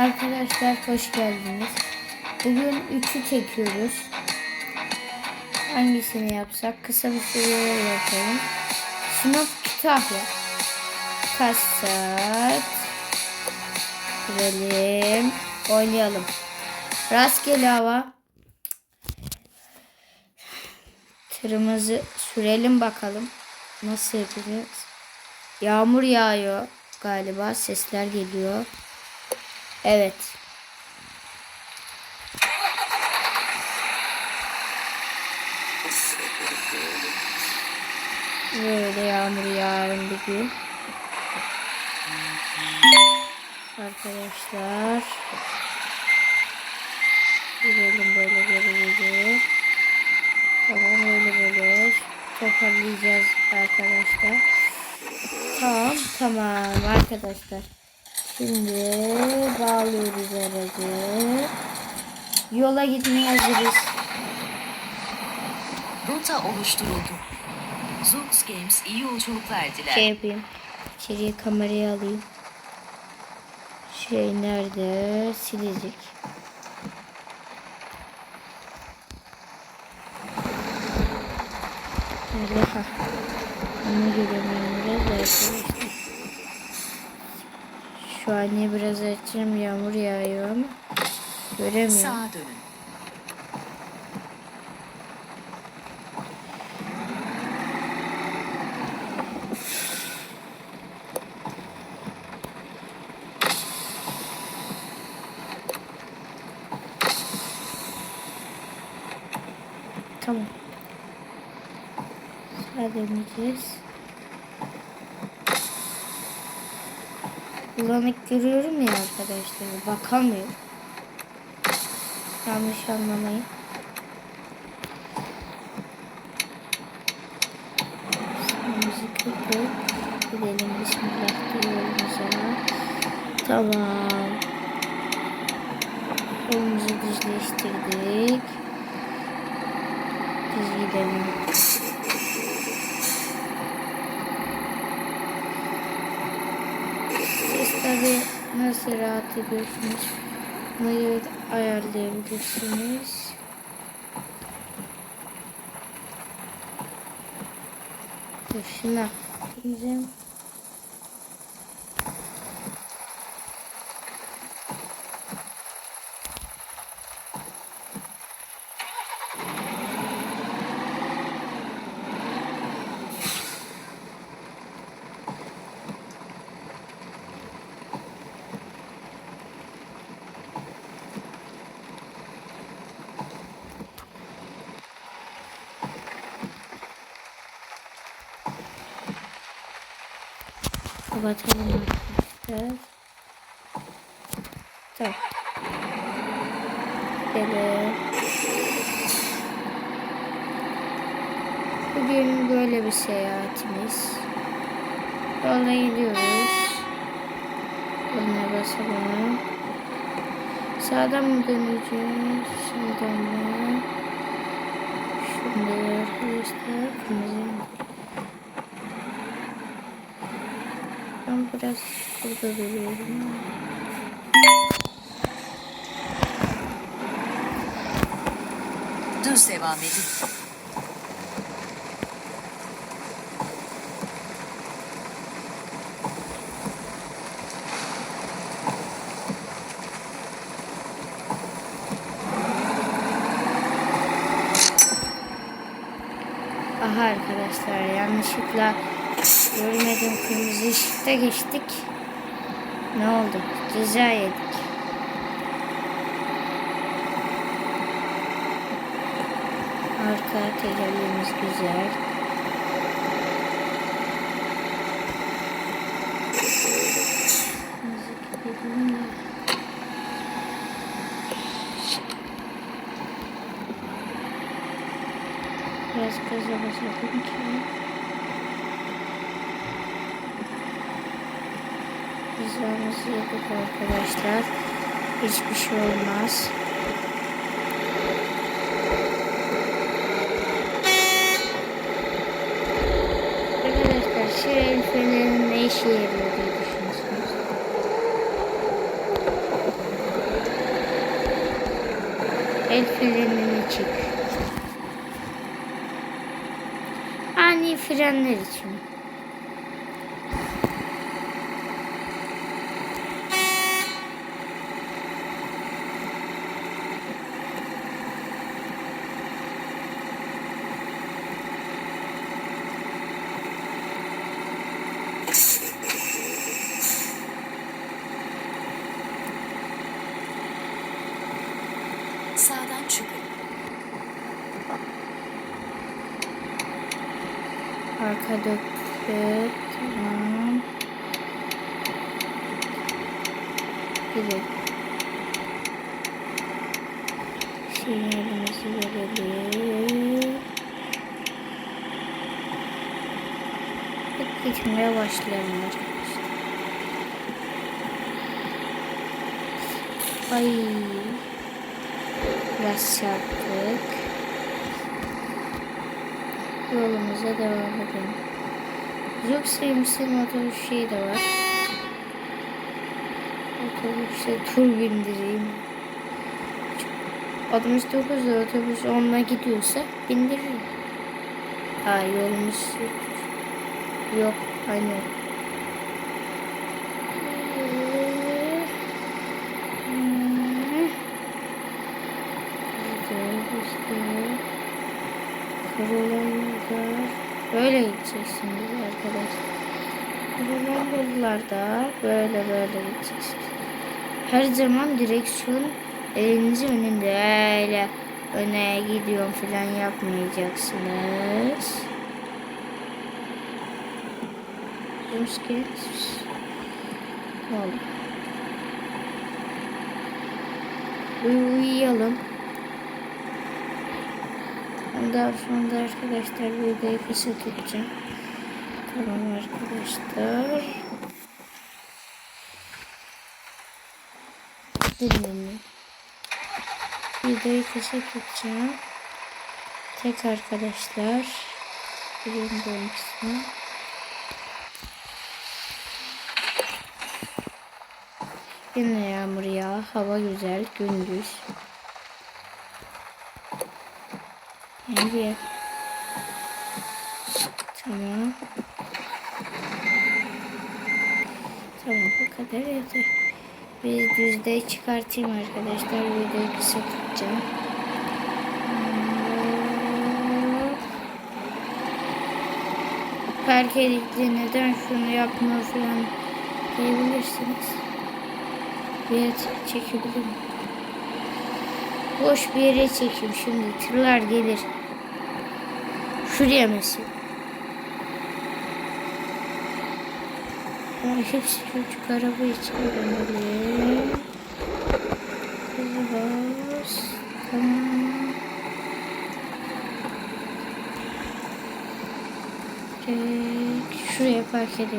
Arkadaşlar hoş geldiniz. Bugün üçü çekiyoruz. Hangisini yapsak? Kısa bir süre yapalım. Sinop Kütahya. Kaç saat? Girelim. Oynayalım. Rastgele hava. Tırımızı sürelim bakalım. Nasıl yapacağız? Yağmur yağıyor galiba. Sesler geliyor. Evet. Böyle yağmur yağan bir gün. Arkadaşlar. Girelim böyle geri. Tamam öyle böyle. Toparlayacağız arkadaşlar. Tamam tamam arkadaşlar. Şimdi bağlıyoruz aracı. Yola gitmeye hazırız. Rota oluşturuldu. Zoox Games iyi yolculuklar diler. Şey yapayım. İçeriye kamerayı alayım. Şey nerede? Silecek. Nerede? Ha. Onu göremiyorum biraz niye biraz açacağım yağmur yağıyor ama göremiyorum. Sağa dönün. Tamam. Sağa döneceğiz. Bulanık görüyorum ya arkadaşlar. Bakamıyorum. Yanlış anlamayın. Sağımızı kırdık. Gidelim bismillah diyoruz Tamam. Kolumuzu düzleştirdik. Düz gidelim. Tabi nasıl rahat ediyorsunuz? Buna göre ayarlayabilirsiniz. Dur şuna bizim kapatalım arkadaşlar. Tamam. Böyle. Bugün böyle bir seyahatimiz. Yola gidiyoruz. Buna basalım. Sağdan mı döneceğiz? Sağdan mı? Şimdi arkadaşlar kırmızı Ben biraz burada duruyorum. Düz devam edin. Aha arkadaşlar yanlışlıkla görmediğim kırmızı ışıkta geçtik. Ne oldu? Ceza yedik. Arka tekerleğimiz güzel. Biraz gaza basalım ki. Hatamızı yapıp arkadaşlar. Hiçbir şey olmaz. Arkadaşlar şirin fenerin ne işe yarıyor diye düşünüyorsunuz. El frenini çek. Ani frenler için. Sağdan çıkın. Arka döktü. Tamam. Gidelim. Sinyalimizi verelim. Gitmeye başlayalım arkadaşlar. Ay. Biraz çarptık. Yolumuza devam edelim. Yok sevmişsin otobüs şeyi de var. Otobüse tur bindireyim. 69'da otobüs 10'la gidiyorsa bindiririm. Ha yolumuz yok. Hani Kırılanlar böyle gideceksiniz arkadaşlar. Yollarda böyle böyle gideceksiniz. Her zaman direksiyon elinizin önünde öyle öne gidiyorum falan yapmayacaksınız. Oldu? Uy- Uyuyalım. Ondan sonra da arkadaşlar videoyu kısa tutacağım. Tamam arkadaşlar. Dinleyin. Videoyu kısa tutacağım. Tek arkadaşlar. Birinci kısmı. Yine yağmur ya. Hava güzel. Gündüz. Evet. Tamam. Tamam bu kadar yeter. Bir düzde çıkartayım arkadaşlar. Videoyu kısa tutacağım. Park edildi neden şunu yapmıyor falan diyebilirsiniz. Yere çekebilirim. Boş bir yere çekeyim şimdi. Tırlar gelir. Şuraya mesela. Ya hepsi çocuk araba için önemli. Kızı Tamam. Şuraya park edelim.